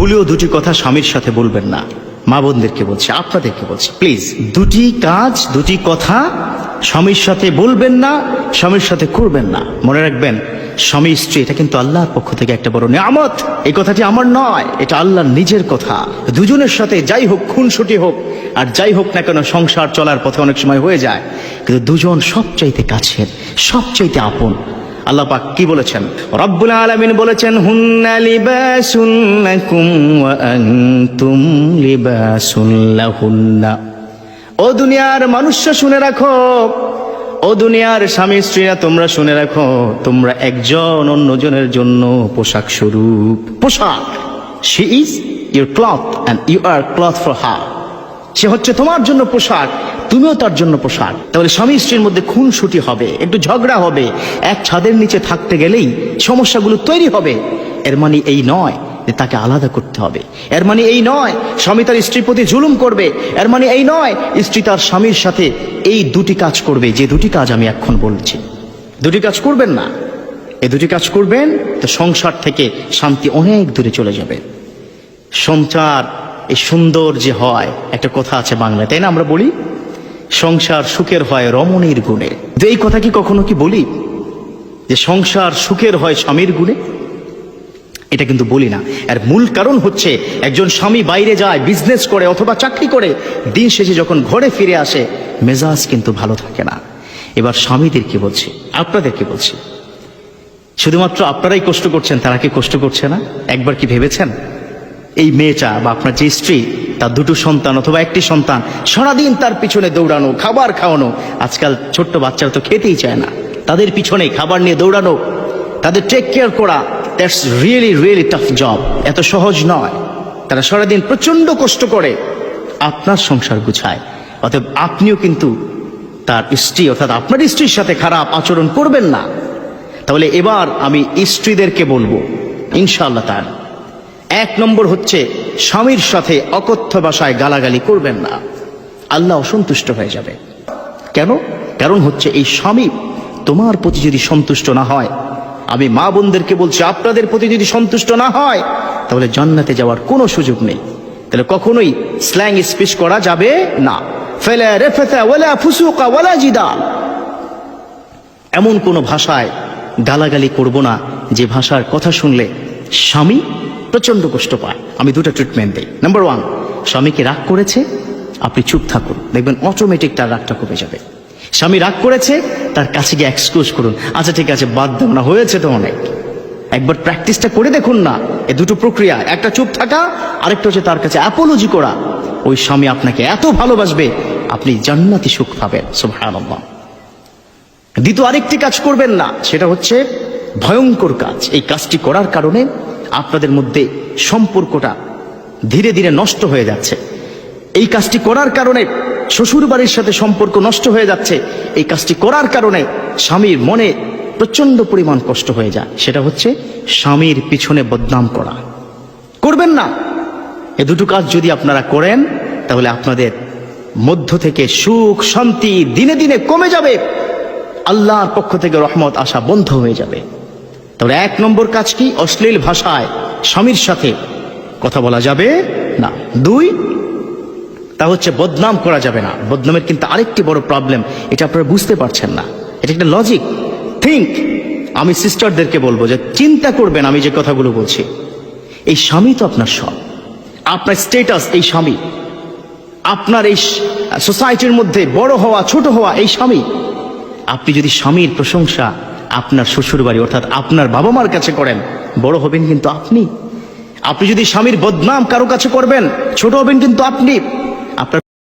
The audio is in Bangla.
ভুলেও দুটি কথা স্বামীর সাথে বলবেন না। মা বোনদেরকে বলছি, আপনাদেরকে বলছি প্লিজ দুটি কাজ, দুটি কথা স্বামীর সাথে বলবেন না, স্বামীর সাথে করবেন না। মনে রাখবেন, স্বামী স্ত্রী, এটা কিন্তু আল্লাহর পক্ষ থেকে একটা বড় নিয়ামত। এই কথাটি আমার নয়, এটা আল্লাহর নিজের কথা। দুজনের সাথে যাই হোক, খুনসুটি হোক, আর যাই হোক না কেন সংসার চলার পথে অনেক সময় হয়ে যায়। কিন্তু দুজন সবচাইতে কাছের, সবচাইতে আপন আল্লাহ পাক কি বলেছেন? রব্বুল আলামিন বলেছেন, হুন্না লিবাসুন ও দুনিয়ার মানুষ্য শুনে রাখো, ও দুনিয়ার স্বামী স্ত্রীরা তোমরা শুনে রাখো, তোমরা একজন অন্যজনের জন্য পোশাক স্বরূপ। পোশাক she is your cloth and you are cloth for her সে হচ্ছে তোমার জন্য পোশাক। তুমিও তার জন্য পোশাক। তাহলে স্বামী স্ত্রীর মধ্যে খুনসুটি হবে, একটু ঝগড়া হবে, এক ছাদের নিচে থাকতে গেলেই সমস্যাগুলো তৈরি হবে। এর মানে এই নয় যে তাকে আলাদা করতে হবে। এর মানে এই নয় স্বামী তার স্ত্রীর প্রতি জুলুম করবে। এর মানে এই নয় স্ত্রী তার স্বামীর সাথে এই দুটি কাজ করবে, যে দুটি কাজ আমি এখন বলছি। দুটি কাজ করবেন না। এই দুটি কাজ করবেন, তো সংসার থেকে শান্তি অনেক দূরে চলে যাবে। সংসার এই সুন্দর যে হয়, একটা কথা আছে বাংলায়, তাই না আমরা বলি? সংসার সুখের হয় রমণীর গুণে। তো এই কথা কি কখনো কি বলি? যে সংসার সুখের হয় স্বামীর গুণে? এটা কিন্তু বলি না। এর মূল কারণ হচ্ছে একজন স্বামী বাইরে যায় বিজনেস করে অথবা চাকরি করে, দিন শেষে যখন ঘরে ফিরে আসে, মেজাজ কিন্তু ভালো থাকে না। এবার স্বামীদেরকে বলছি? আপনাদেরকে বলছি। শুধুমাত্র আপনারাই কষ্ট করছেন, তারা কি কষ্ট করছে না? একবার কি ভেবেছেন? এই মেয়েটা বা আপনার যে স্ত্রী তার দুটো সন্তান অথবা একটি সন্তান সারাদিন তার পিছনে দৌড়ানো, খাবার খাওয়ানো। আজকাল ছোট্ট বাচ্চারা তো খেতেই চায় না। তাদের পিছনে খাবার নিয়ে দৌড়ানো, তাদের টেক কেয়ার করা that's really really tough job এত সহজ নয়। তারা সারাদিন প্রচণ্ড কষ্ট করে। আপনার সংসার গুছায়। অতএব আপনিও কিন্তু তার স্ত্রী অর্থাৎ আপনার স্ত্রীর সাথে খারাপ আচরণ করবেন না। তাহলে এবার আমি স্ত্রীদেরকে বলব, ইনশাআল্লাহ তার এক নম্বর হচ্ছে, স্বামীর সাথে অকথ্য ভাষায় গালাগালি করবেন না। আল্লাহ অসন্তুষ্ট হয়ে যাবে। কেন? কারণ হচ্ছে, এই স্বামী তোমার প্রতি যদি সন্তুষ্ট না হয়, আমি মা বোনদেরকে বলছি, আপনাদের প্রতি যদি সন্তুষ্ট না হয়, তাহলে জান্নাতে যাওয়ার কোনো সুযোগ নেই। তাহলে কখনোই স্ল্যাং স্পিচ করা যাবে না। ফেলে রেফেতা, ওয়ালা ফুসুকা, ওয়ালা জিদাল এমন কোনো ভাষায় গালাগালি করব না, যে ভাষার কথা শুনলে স্বামী প্রচণ্ড কষ্ট পায়। আমি দুটো ট্রিটমেন্ট দিই। নাম্বার ওয়ান স্বামীকে রাগ করেছে, আপনি চুপ থাকুন। দেখবেন অটোমেটিক তার রাগটা কমে যাবে। স্বামী রাগ করেছে, তার কাছে গিয়ে এক্সকিউজ করুন। আচ্ছা ঠিক আছে, বাদ দেব না, হয়েছে তো অনেক। একবার প্র্যাকটিসটা করে দেখুন না, এ দুটো প্রক্রিয়া, একটা চুপ থাকা, আরেকটা হচ্ছে তার কাছে অ্যাপোলজি করা। ওই স্বামী আপনাকে এত ভালোবাসবে, আপনি জান্নাতি সুখ পাবেন, সুবহানাল্লাহ। দ্বিতীয় আরেকটি কাজ করবেন না, সেটা হচ্ছে ভয়ঙ্কর কাজ। এই কাজটি করার কারণে আপনাদের মধ্যে সম্পর্কটা ধীরে ধীরে নষ্ট হয়ে যাচ্ছে। এই কাজটি করার কারণে শ্বশুর বাড়ির সাথে সম্পর্ক নষ্ট হয়ে যাচ্ছে। এই কাজটি করার কারণে স্বামীর মনে প্রচণ্ড পরিমাণ কষ্ট হয়ে যায়। সেটা হচ্ছে স্বামীর পিছনে বদনাম করা। করবেন না। এ দুটো কাজ যদি আপনারা করেন, তাহলে আপনাদের মধ্য থেকে সুখ, শান্তি দিনে দিনে কমে যাবে। আল্লাহর পক্ষ থেকে রহমত আসা বন্ধ হয়ে যাবে। তাহলে এক নম্বর কাজ কি? অশ্লীল ভাষায় স্বামীর সাথে কথা বলা যাবে না। দুই, তা হচ্ছে বদনাম করা যাবে না। বদনামের কিন্তু আরেকটি বড় প্রবলেম এটা আপনারা বুঝতে পারছেন না। এটা একটা লজিক থিঙ্ক আমি সিস্টারদেরকে বলব যে চিন্তা করবেন আমি যে কথাগুলো বলছি। এই স্বামী তো আপনার সব আপনার স্টেটাস এই স্বামী। আপনার এই সোসাইটির মধ্যে বড় হওয়া, ছোট হওয়া এই স্বামী। আপনি যদি স্বামীর প্রশংসা আপনার শ্বশুর বাড়ি অর্থাৎ আপনার বাবা মার কাছে করেন, বড় হবেন কিন্তু আপনি। আপনি যদি স্বামীর বদনাম কারও কাছে করবেন, ছোট হবেন কিন্তু আপনি।